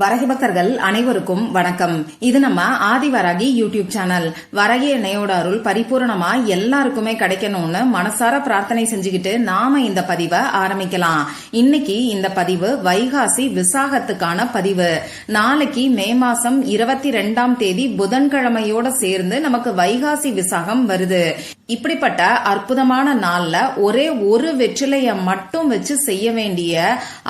வரகி பக்தர்கள் அனைவருக்கும் வணக்கம். இது நம்ம ஆதிவராகி யூடியூப் சேனல். வரகி எண்ணெயோட அருள் பரிபூர்ணமா எல்லாருக்குமே கிடைக்கணும்னு மனசார பிரார்த்தனை செஞ்சுக்கிட்டு நாம இந்த பதிவை ஆரம்பிக்கலாம். இன்னைக்கு இந்த பதிவு வைகாசி விசாகத்துக்கான பதிவு. நாளைக்கு மே மாசம் இருபத்தி ரெண்டாம் தேதி புதன்கிழமையோட சேர்ந்து நமக்கு வைகாசி விசாகம் வருது. இப்படிப்பட்ட அற்புதமான நாள்ல ஒரே ஒரு வெற்றிலைய மட்டும் வச்சு செய்ய வேண்டிய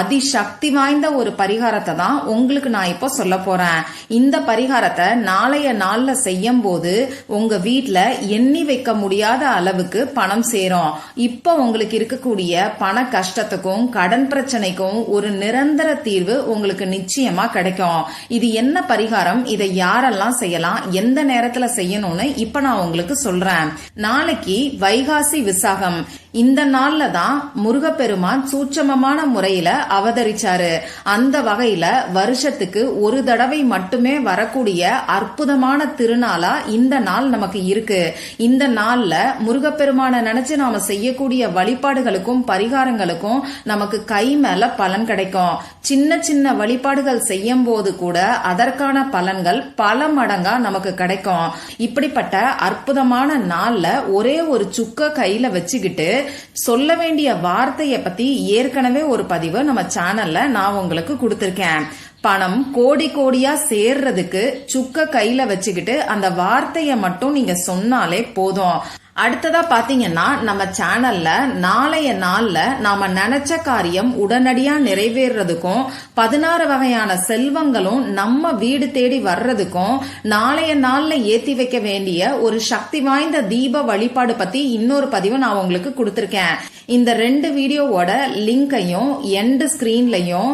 அதிசக்தி வாய்ந்த ஒரு பரிகாரத்தை தான் உங்களுக்கு நான் இப்போ சொல்ல போறேன். இந்த பரிகாரத்தை நாளைய நாள்ல செய்யும் போது உங்க வீட்டுல எண்ணி வைக்க முடியாத அளவுக்கு பணம் சேரும். இப்போ உங்களுக்கு இருக்கக்கூடிய பண கஷ்டத்துக்கும் கடன் பிரச்சனைக்கும் ஒரு நிரந்தர தீர்வு உங்களுக்கு நிச்சயமா கிடைக்கும். இது என்ன பரிகாரம்? இதை யாரெல்லாம் செய்யலாம்? எந்த நேரத்துல செய்யணும்னு இப்ப நான் உங்களுக்கு சொல்றேன். நாளைக்கு வைகாசி விசாகம். இந்த நாள்ல தான் முருகப்பெருமான் சூட்சமமான முறையில அவதரிச்சாரு. அந்த வகையில வருஷத்துக்கு ஒரு தடவை மட்டுமே வரக்கூடிய அற்புதமான திருநாளா இந்த நாள் நமக்கு இருக்கு. இந்த நாள்ல முருகப்பெருமான நினைச்சு நாம செய்யக்கூடிய வழிபாடுகளுக்கும் பரிகாரங்களுக்கும் நமக்கு கை மேல பலன் கிடைக்கும். சின்ன சின்ன வழிபாடுகள் செய்யும் போது கூட அதற்கான பலன்கள் பல மடங்கா நமக்கு கிடைக்கும். இப்படிப்பட்ட அற்புதமான நாள்ல ஒரே ஒரு சுக்க கையில வச்சுக்கிட்டு சொல்ல வேண்டிய வார்த்தையை பத்தி ஏற்கனவே ஒரு பதிவு நம்ம சேனல்ல நான் உங்களுக்கு கொடுத்துருக்கேன். பணம் கோடி கோடியா சேர்றதுக்கு சுக்க கையில வச்சுக்கிட்டு அந்த வார்த்தையை மட்டும் நீங்க சொன்னாலே போதும். அடுத்ததா பாத்தீங்கன்னா நம்ம சேனல்ல நாளைய நாள்ல நாம நினைச்ச காரியம் உடனடியா நிறைவேறதுக்கும் பதினாறு வகையான செல்வங்களும் நம்ம வீடு தேடி வர்றதுக்கும் நாளைய நாள்ல ஏத்தி வைக்க வேண்டிய ஒரு சக்தி வாய்ந்த தீப வழிபாடு பத்தி இன்னொரு பதிவு நான் உங்களுக்கு கொடுத்துருக்கேன். இந்த ரெண்டு வீடியோவோட லிங்கையும் எண்டு ஸ்க்ரீன்லையும்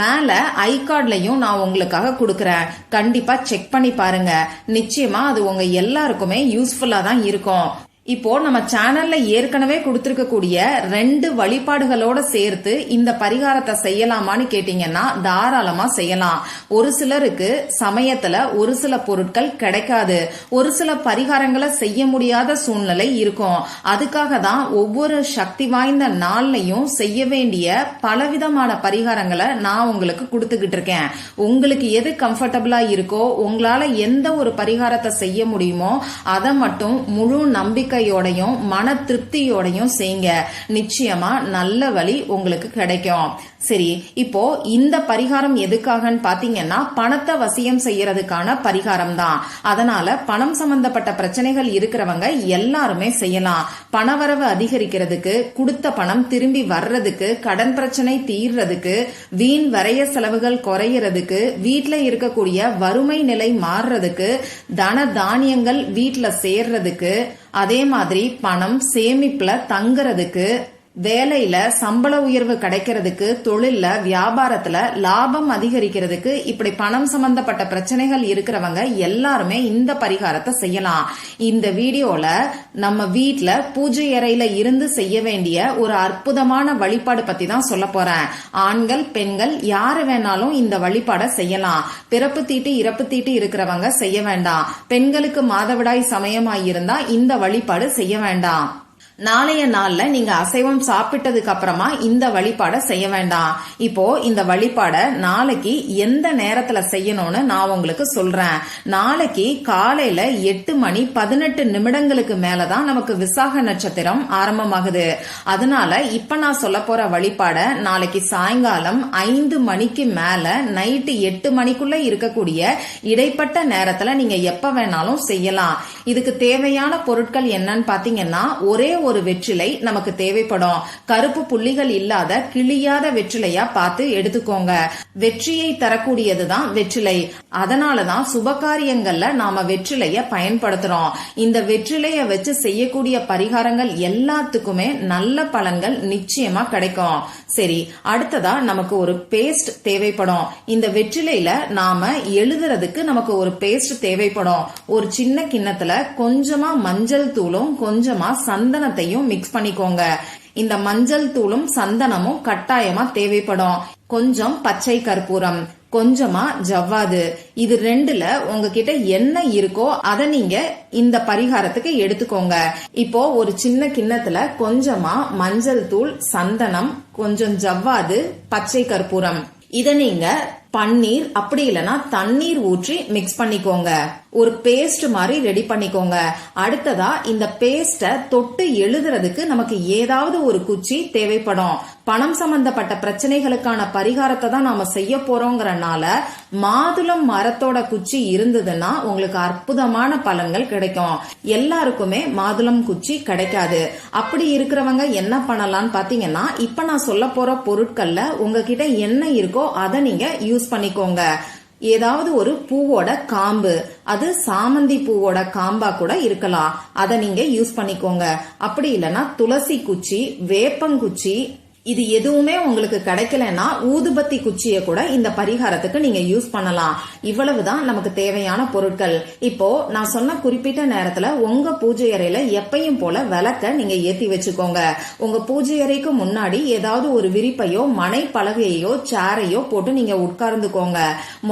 மேல ஐ கார்ட்லயும் நான் உங்களுக்காக கொடுக்கறேன். கண்டிப்பா செக் பண்ணி பாருங்க. நிச்சயமா அது உங்க எல்லாருக்குமே யூஸ்ஃபுல்லா தான் இருக்கும். இப்போ நம்ம சேனல்ல ஏற்கனவே கொடுத்திருக்கக்கூடிய ரெண்டு வழிபாடுகளோட சேர்த்து இந்த பரிகாரத்தை செய்யலாமான்னு கேட்டீங்கன்னா தாராளமா செய்யலாம். ஒரு சிலருக்கு சமயத்துல ஒரு சில பொருட்கள் கிடைக்காது. ஒரு சில பரிகாரங்களை செய்ய முடியாத சூழ்நிலை இருக்கும். அதுக்காக தான் ஒவ்வொரு சக்தி வாய்ந்த நாள்லையும் செய்ய வேண்டிய பலவிதமான பரிகாரங்களை நான் உங்களுக்கு கொடுத்துக்கிட்டு இருக்கேன். உங்களுக்கு எது கம்ஃபர்டபுளா இருக்கோ உங்களால எந்த ஒரு பரிகாரத்தை செய்ய முடியுமோ அதை மட்டும் முழு நம்பிக்கை நம்பிக்கையோடையும் மன திருப்தியோடையும் செய்யுங்க நிச்சயமா நல்ல வழி உங்களுக்கு கிடைக்கும். சரி இப்போ இந்த பரிகாரம் எதுக்காகன்னு பாத்தீங்கன்னா பணத்தை வசியம் செய்யறதுக்கான பரிகாரம் தான் அதனால பணம் சம்பந்தப்பட்ட பிரச்சனைகள் இருக்கிறவங்க எல்லாருமே செய்யலாம். பணவரவு அதிகரிக்கிறதுக்கு கொடுத்த பணம் திரும்பி வர்றதுக்கு கடன் பிரச்சனை தீர்றதுக்கு வீண் வரைய செலவுகள் குறையறதுக்கு வீட்டுல இருக்கக்கூடிய வறுமை நிலை மாறுறதுக்கு தன தானியங்கள் வீட்டுல சேர்றதுக்கு அதே மாதிரி பணம் சேமிப்புல தங்குறதுக்கு வேலையில சம்பள உயர்வு கிடைக்கிறதுக்கு தொழில்ல வியாபாரத்துல லாபம் அதிகரிக்கிறதுக்கு இப்படி பணம் சம்பந்தப்பட்ட பிரச்சனைகள் இருக்கிறவங்க எல்லாருமே இந்த பரிகாரத்தை செய்யலாம். இந்த வீடியோல நம்ம வீட்ல பூஜை அறையில இருந்து செய்ய வேண்டிய ஒரு அற்புதமான வழிபாடு பத்தி தான் சொல்ல போறேன். ஆண்கள் பெண்கள் யாரு வேணாலும் இந்த வழிபாடை செய்யலாம். பிறப்பு தீட்டு இறப்பு தீட்டு இருக்கிறவங்க செய்ய வேண்டாம். பெண்களுக்கு மாதவிடாய் சமயமாயிருந்தா இந்த வழிபாடு செய்ய வேண்டாம். நாளைய நாள்ல நீங்க அசைவம் சாப்பிட்டதுக்கு அப்புறமா இந்த வழிபாடை செய்ய வேண்டாம். இப்போ இந்த வழிபாடை நாளைக்கு எந்த நேரத்துல செய்யணும்னு நான் உங்களுக்கு சொல்றேன். நாளைக்கு காலையில எட்டு மணி பதினெட்டு நிமிடங்களுக்கு மேலதான் நமக்கு விசாக நட்சத்திரம் ஆரம்பமாகுது. அதனால இப்ப நான் சொல்ல போற வழிபாடை நாளைக்கு சாயங்காலம் ஐந்து மணிக்கு மேல நைட்டு எட்டு மணிக்குள்ள இருக்கக்கூடிய இடைப்பட்ட நேரத்துல நீங்க எப்ப வேணாலும் செய்யலாம். இதுக்கு தேவையான பொருட்கள் என்னன்னு பாத்தீங்கன்னா ஒரே ஒரு வெற்றிலை நமக்கு தேவைப்படும். கருப்பு புள்ளிகள் இல்லாத கிளியாத வெற்றிலையா பார்த்து எடுத்துக்கோங்க. வெற்றியை தரக்கூடியதுதான் வெற்றிலை. அதனாலதான் சுபகாரியங்கள்ல நாம வெற்றிலைய பயன்படுத்துறோம். இந்த வெற்றிலைய வச்சு செய்யக்கூடிய பரிகாரங்கள் எல்லாத்துக்குமே நல்ல பலன்கள் நிச்சயமா கிடைக்கும். சரி அடுத்ததா நமக்கு ஒரு பேஸ்ட் தேவைப்படும். இந்த வெற்றிலையில நாம எழுதுறதுக்கு நமக்கு ஒரு பேஸ்ட் தேவைப்படும். ஒரு சின்ன கிண்ணத்துல கொஞ்சமா மஞ்சள் தூளும் கொஞ்சமா சந்தன சந்தனத்தையும் மிக்ஸ் பண்ணிக்கோங்க. இந்த மஞ்சள் தூளும் சந்தனமும் கட்டாயமா தேவைப்படும். கொஞ்சம் பச்சை கற்பூரம் கொஞ்சமா ஜவ்வாது. இது ரெண்டுல உங்ககிட்ட என்ன இருக்கோ அதை நீங்க இந்த பரிகாரத்துக்கு எடுத்துக்கோங்க. இப்போ ஒரு சின்ன கிண்ணத்துல கொஞ்சமா மஞ்சள் தூள் சந்தனம் கொஞ்சம் ஜவ்வாது பச்சை கற்பூரம். இத நீங்க பன்னீர் அப்படி இல்லைன்னா தண்ணீர் ஊற்றி மிக்ஸ் பண்ணிக்கோங்க. ஒரு பேஸ்ட் மாதிரி ரெடி பண்ணிக்கோங்க. அடுத்ததா இந்த பேஸ்ட தொட்டு எழுதுறதுக்கு நமக்கு ஏதாவது ஒரு குச்சி தேவைப்படும். பணம் சம்பந்தப்பட்ட பிரச்சனைகளுக்கான பரிகாரத்தை தான் நாம செய்ய போறோங்கிறனால மாதுளம் மரத்தோட குச்சி இருந்ததுன்னா உங்களுக்கு அற்புதமான பலன்கள் கிடைக்கும். எல்லாருக்குமே மாதுளம் குச்சி கிடைக்காது. அப்படி இருக்கிறவங்க என்ன பண்ணலாம்னு பாத்தீங்கன்னா இப்ப நான் சொல்ல போற பொருட்கள்ல உங்ககிட்ட என்ன இருக்கோ அதை நீங்க யூஸ் பண்ணிக்கோங்க. ஏதாவது ஒரு பூவோட காம்பு. அது சாமந்தி பூவோட காம்பா கூட இருக்கலாம். அதை நீங்க யூஸ் பண்ணிக்கோங்க. அப்படி இல்லைன்னா துளசி குச்சி வேப்பங்குச்சி இது எதுவுமே உங்களுக்கு கிடைக்கலன்னா ஊதுபத்தி குச்சியை கூட இந்த பரிகாரத்துக்கு நீங்க யூஸ் பண்ணலாம். இவ்வளவுதான் நமக்கு தேவையான பொருட்கள். இப்போ நான் சொன்ன குறிப்பிட்ட நேரத்துல உங்க பூஜை அறையில எப்பையும் போல விளக்க நீங்க ஏத்தி வச்சுக்கோங்க. உங்க பூஜை அறைக்கு முன்னாடி ஏதாவது ஒரு விரிப்பையோ மனை பலகையோ சேரையோ போட்டு நீங்க உட்கார்ந்துக்கோங்க.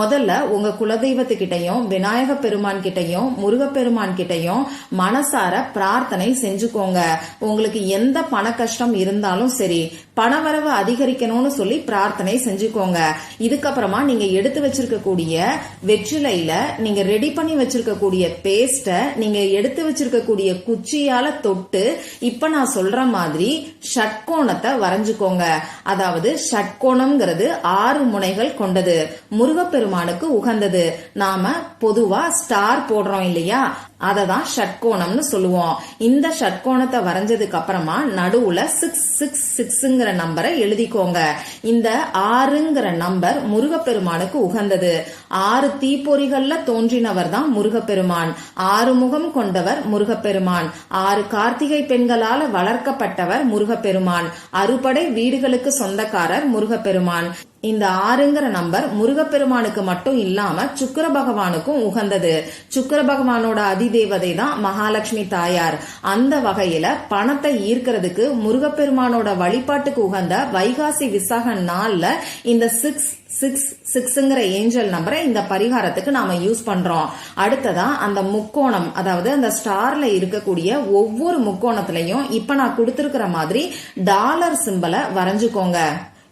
முதல்ல உங்க குலதெய்வத்துக்கிட்டையும் விநாயக பெருமான் கிட்டையும் முருகப்பெருமான் கிட்டையும் மனசார பிரார்த்தனை செஞ்சுக்கோங்க. உங்களுக்கு எந்த பண கஷ்டம் இருந்தாலும் சரி பணவரவு அதிகரிக்கணும்னு சொல்லி பிரார்த்தனை செஞ்சுக்கோங்க. இதுக்கப்புறமா நீங்க எடுத்து வச்சிருக்கக்கூடிய வெற்றிலையில நீங்க ரெடி பண்ணி வச்சிருக்கக்கூடிய பேஸ்ட நீங்க எடுத்து வச்சிருக்கக்கூடிய குச்சியால தொட்டு இப்ப நான் சொல்ற மாதிரி ஷட்கோணத்தை வரைஞ்சுக்கோங்க. அதாவது ஷட்கோணம்ங்கிறது ஆறு முனைகள் கொண்டது. முருகப்பெருமானுக்கு உகந்தது. நாம பொதுவா ஸ்டார் போடுறோம் இல்லையா? அதை தான் ஷட்கோணம்னு சொல்லுவோம். இந்த ஷட்கோணத்தை வரைஞ்சதுக்கு அப்புறமா நடுவுல சிக்ஸ் சிக்ஸ் சிக்ஸ்ங்கிற நம்பரை எழுதிக்கோங்க. இந்த ஆறுங்கிற நம்பர் முருகப்பெருமானுக்கு உகந்தது. ஆறு தீப்பொறிகள்ல தோன்றினவர் தான் முருகப்பெருமான். ஆறு முகம் கொண்டவர் முருகப்பெருமான். ஆறு கார்த்திகை பெண்களால வளர்க்கப்பட்டவர் முருகப்பெருமான். அறுபடை வீடுகளுக்கு சொந்தக்காரர் முருகப்பெருமான். இந்த ஆறுங்கிற நம்பர் முருகப்பெருமானுக்கு மட்டும் இல்லாம சுக்கர பகவானுக்கும் உகந்தது. சுக்கர பகவானோட அதிதேவதை தான் மகாலட்சுமி தாயார். அந்த வகையில பணத்தை ஈர்க்கிறதுக்கு முருகப்பெருமானோட வழிபாட்டுக்கு உகந்த வைகாசி விசாக நாள்ல இந்த சிக்ஸ் சிக்ஸ் சிக்ஸ்ங்கிற ஏஞ்சல் நம்பரை இந்த பரிகாரத்துக்கு நாம யூஸ் பண்றோம். அடுத்ததா அந்த முக்கோணம் அதாவது அந்த ஸ்டார்ல இருக்கக்கூடிய ஒவ்வொரு முக்கோணத்திலையும் இப்ப நான் கொடுத்திருக்கிற மாதிரி டாலர் சிம்பலை வரைஞ்சுக்கோங்க.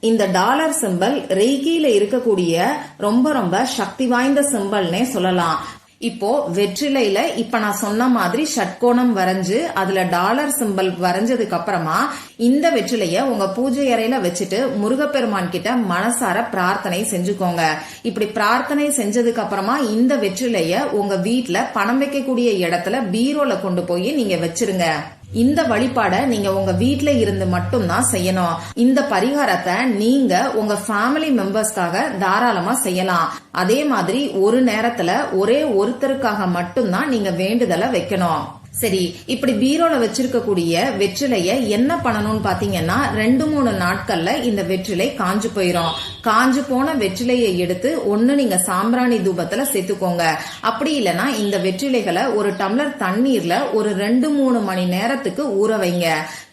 இந்த டாலர் சிம்பல் ரெய்கியில இருக்கக்கூடிய ரொம்ப ரொம்ப சக்தி வாய்ந்த சிம்பல்னே சொல்லலாம். இப்போ வெற்றிலையில இப்ப நான் சொன்ன மாதிரி ஷட்கோணம் வரைஞ்சு அதுல டாலர் சிம்பல் வரைஞ்சதுக்கு அப்புறமா இந்த வெற்றிலைய உங்க பூஜை அறையில வச்சுட்டு முருகப்பெருமான் கிட்ட மனசார பிரார்த்தனை செஞ்சுக்கோங்க. இப்படி பிரார்த்தனை செஞ்சதுக்கு அப்புறமா இந்த வெற்றிலைய உங்க வீட்டுல பணம் வைக்கக்கூடிய இடத்துல பீரோல கொண்டு போய் நீங்க வச்சிருங்க. இந்த வழிபாடை நீங்க உங்க வீட்ல இருந்து மட்டும்தான் செய்யணும். இந்த பரிகாரத்தை நீங்க உங்க ஃபேமிலி மெம்பர்ஸ்க்காக தாராளமா செய்யலாம். அதே மாதிரி ஒரு நேரத்துல ஒரே ஒருத்தருக்காக மட்டும்தான் நீங்க வேண்டுதலை வைக்கணும். சரி இப்படி பீரோல வச்சிருக்கக்கூடிய வெற்றிலைய என்ன பண்ணணும்னு பாத்தீங்கன்னா ரெண்டு மூணு நாட்கள்ல இந்த வெற்றிலை காஞ்சு போயிரும். காஞ்சு போன வெற்றிலையை எடுத்து ஒன்னு நீங்க சாம்பிராணி தூபத்துல சேர்த்துக்கோங்க. அப்படி இல்லைன்னா இந்த வெற்றிலைகளை ஒரு டம்ளர் தண்ணீர்ல ஒரு ரெண்டு மூணு மணி நேரத்துக்கு ஊற வைங்க.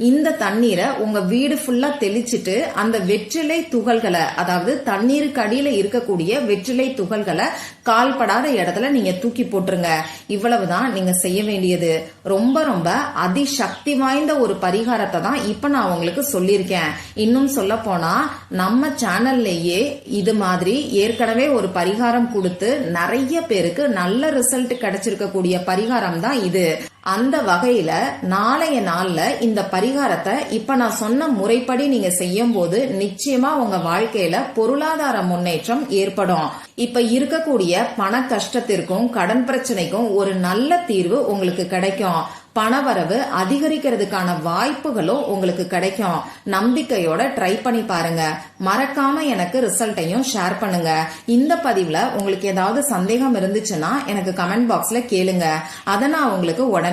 இந்த தண்ணீரை உங்க வீடு ஃபுல்லா தெளிச்சிட்டு அந்த வெற்றிலை துகள்களை அதாவது தண்ணீருக்கு அடியில இருக்கக்கூடிய வெற்றிலை துகள்களை கால்படாத இடத்துல நீங்க தூக்கி போட்டுருங்க. இவ்வளவுதான் நீங்க செய்ய வேண்டியது. ரொம்ப ரொம்ப அதிசக்தி வாய்ந்த ஒரு பரிகாரத்தை தான் இப்ப நான் உங்களுக்கு சொல்லியிருக்கேன். இன்னும் சொல்ல போனா நம்ம சேனல்லையே இது மாதிரி ஏற்கனவே ஒரு பரிகாரம் கொடுத்து நிறைய பேருக்கு நல்ல ரிசல்ட் கிடைச்சிருக்கக்கூடிய பரிகாரம் தான் இது. அந்த வகையில நாளைய நாள்ல இந்த பரிகாரத்தை இப்ப நான் சொன்ன முறைப்படி நீங்க செய்யும் போது நிச்சயமா உங்க வாழ்க்கையில பொருளாதார முன்னேற்றம் ஏற்படும். இப்ப இருக்கக்கூடிய பண கஷ்டத்திற்கும் கடன் பிரச்சனைக்கும் ஒரு நல்ல தீர்வு உங்களுக்கு கிடைக்கும். பணவரவு அதிகரிக்கிறதுக்கான வாய்ப்புகளும் உங்களுக்கு கிடைக்கும். நம்பிக்கையோட ட்ரை பண்ணி பாருங்க. மறக்காம எனக்கு ரிசல்ட்டையும் ஷேர் பண்ணுங்க. இந்த பதிவுல உங்களுக்கு ஏதாவது சந்தேகம் இருந்துச்சுன்னா எனக்கு கமெண்ட் பாக்ஸ்ல கேளுங்க. அதை நான் உங்களுக்கு உடனே